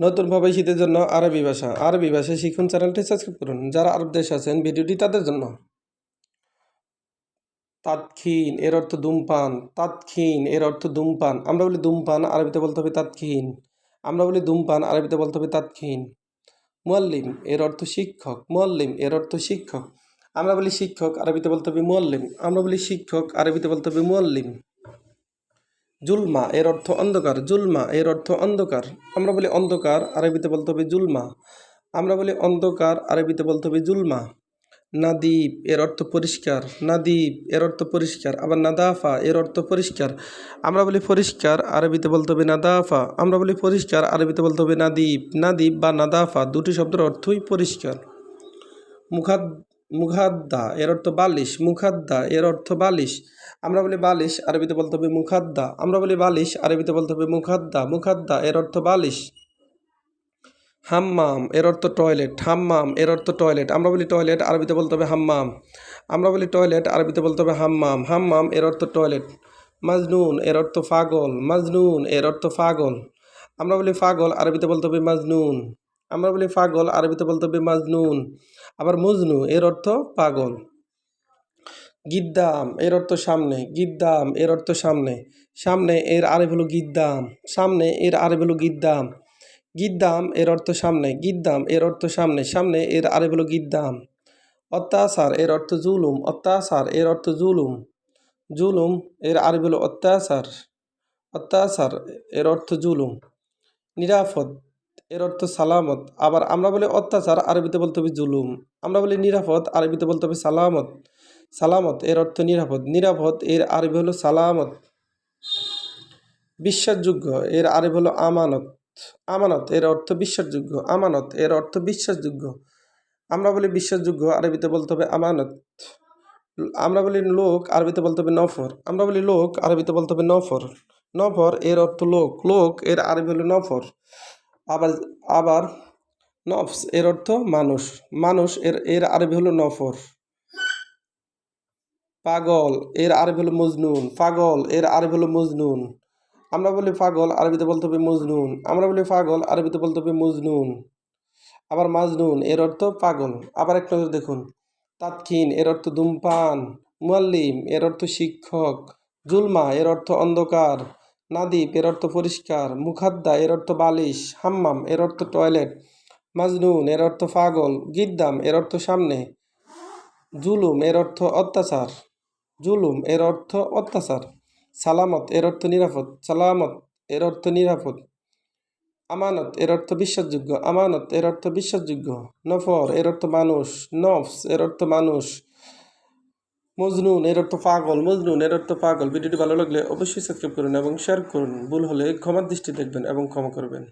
নতুনভাবে শীতের জন্য আরবি ভাষা আরবি ভাষা শিখুন চ্যানেলটি সাবস্ক্রাইব করুন। যারা আরব দেশে আছেন, ভিডিওটি তাদের জন্য। তাৎক্ষীন এর অর্থ ধূমপান। তাৎক্ষীন এর অর্থ ধূমপান। আমরা বলি ধূমপান, আরবিতে বলতে হবে তাৎক্ষীন আমরা বলি ধূমপান, আরবিতে বলতে হবে তাৎক্ষীন মুয়াল্লিম, এর অর্থ শিক্ষক। মুয়াল্লিম, এর অর্থ শিক্ষক। আমরা বলি শিক্ষক, আরবিতে বলতে হবে মুয়াল্লিম। আমরা বলি শিক্ষক, আরবিতে বলতে হবে মুয়াল্লিম। জুলমা, এর অর্থ অন্ধকার। জুলমা, এর অর্থ অন্ধকার। আমরা বলি অন্ধকার, আরবিতে বলতে হবে জুলমা। আমরা বলি অন্ধকার, আরবিতে বলতে হবে জুলমা। নাদীপ এর অর্থ পরিষ্কার। নাদীপ এর অর্থ পরিষ্কার। আবার নাদাফা, এর অর্থ পরিষ্কার। আমরা বলি পরিষ্কার, আরবিতে বলতে হবে নাদাফা। আমরা বলি পরিষ্কার, আরবিতে বলতে হবে নাদীপ নাদীপ বা নাদাফা, দুটি শব্দের অর্থই পরিষ্কার। মুখাদ মুখাদ্দা, এর অর্থ বালিশ। মুখাদ্দা, এর অর্থ বালিশ। আমরা বলি বালিশ, আরবিতে বলতে হবে মুখাদ্দা। আমরা বলি বালিশ, আরবিতে বলতে হবে মুখাদ্দা। মুখাদ্দা, এর অর্থ বালিশ। হাম্মাম, এর অর্থ টয়লেট। হাম্মাম, এর অর্থ টয়লেট। আমরা বলি টয়লেট, আরবিতে বলতে হবে হাম্মাম। আমরা বলি টয়লেট, আরবিতে বলতে হবে হাম্মাম। হাম্মাম, এর অর্থ টয়লেট। মাজনুন, এর অর্থ পাগল মাজনুন, এর অর্থ পাগল আমরা বলি পাগল আরবিতে বলতে হবে মাজনুন। আমরা বলি পাগল, আরবিতে বলতে হবে মাজনুন। আবার মজনু, এর অর্থ পাগল। গিদ্দাম, এর অর্থ সামনে। গিদ্দাম, এর অর্থ সামনে। সামনে, এর আরেব হলো গিদ্দাম। সামনে, এর আরেব হলো গিদ্দাম। গিদ্দাম, এর অর্থ সামনে। গিদ্দাম, এর অর্থ সামনে। সামনে, এর আরেব হলো গিদ্দাম। অত্যাচার, এর অর্থ জুলুম। অত্যাচার, এর অর্থ জুলুম। জুলুম, এর আরেব হলো অত্যাচার। অত্যাচার, এর অর্থ জুলুম। নিরাপদ। এর অর্থ সালামত। আবার আমরা বলি অত্যাচার, আরবিতে বলতে হবে জুলুম। আমরা বলি নিরাপদ, আরবিতে বলতে হবে সালামত। সালামত এর অর্থ নিরাপদ। নিরাপদ এর আরবি হলো সালামত। বিশ্বাসযোগ্য এর আরবি হলো আমানত। আমানত এর অর্থ বিশ্বাসযোগ্য। আমানত এর অর্থ বিশ্বাসযোগ্য। আমরা বলি বিশ্বাসযোগ্য, আরবিতে বলতে হবে আমানত। আমরা বলি লোক, আরবিতে বলতে হবে নফর। আমরা বলি লোক, আরবিতে বলতে হবে নফর। নফর এর অর্থ লোক। লোক এর আরবি হলো নফর। আবার আবার নফস এর অর্থ মানুষ। মানুষ এর এর আরবি হলো নফর। পাগল এর আরবি হলো মজনুন। পাগল এর আরবি হলো মজনুন। আমরা বলি পাগল আরবিতে বলতে হবে মজনুন। আমরা বলি পাগল আরবিতে বলতে হবে মজনুন। আবার মাজনুন এর অর্থ পাগল। আবার একটা দেখুন। তাৎক্ষীন এর অর্থ ধূমপান। মুয়াল্লিম এর অর্থ শিক্ষক। জুলমা এর অর্থ অন্ধকার। নাদীপ এর অর্থ পরিষ্কার মুখাদ্দা এর অর্থ বালিশ হাম্মাম এর অর্থ টয়লেট মাজনুন এর অর্থ পাগল গিদ্দাম এর অর্থ সামনে জুলুম এর অর্থ অত্যাচার জুলুম এর অর্থ অত্যাচার সালামত এর অর্থ নিরাপদ সালামত এর অর্থ নিরাপদ আমানত এর অর্থ বিশ্বাসযোগ্য আমানত এর অর্থ বিশ্বাসযোগ্য নফর এর অর্থ মানুষ নফস এর অর্থ মানুষ মজনুন এর অর্থ পাগল, মজনুন এর অর্থ পাগল। ভিডিওটি ভালো লাগলে অবশ্যই সাবস্ক্রাইব করুন এবং শেয়ার করুন। ভুল হলে ক্ষমার দৃষ্টি দেখবেন এবং ক্ষমা করবেন।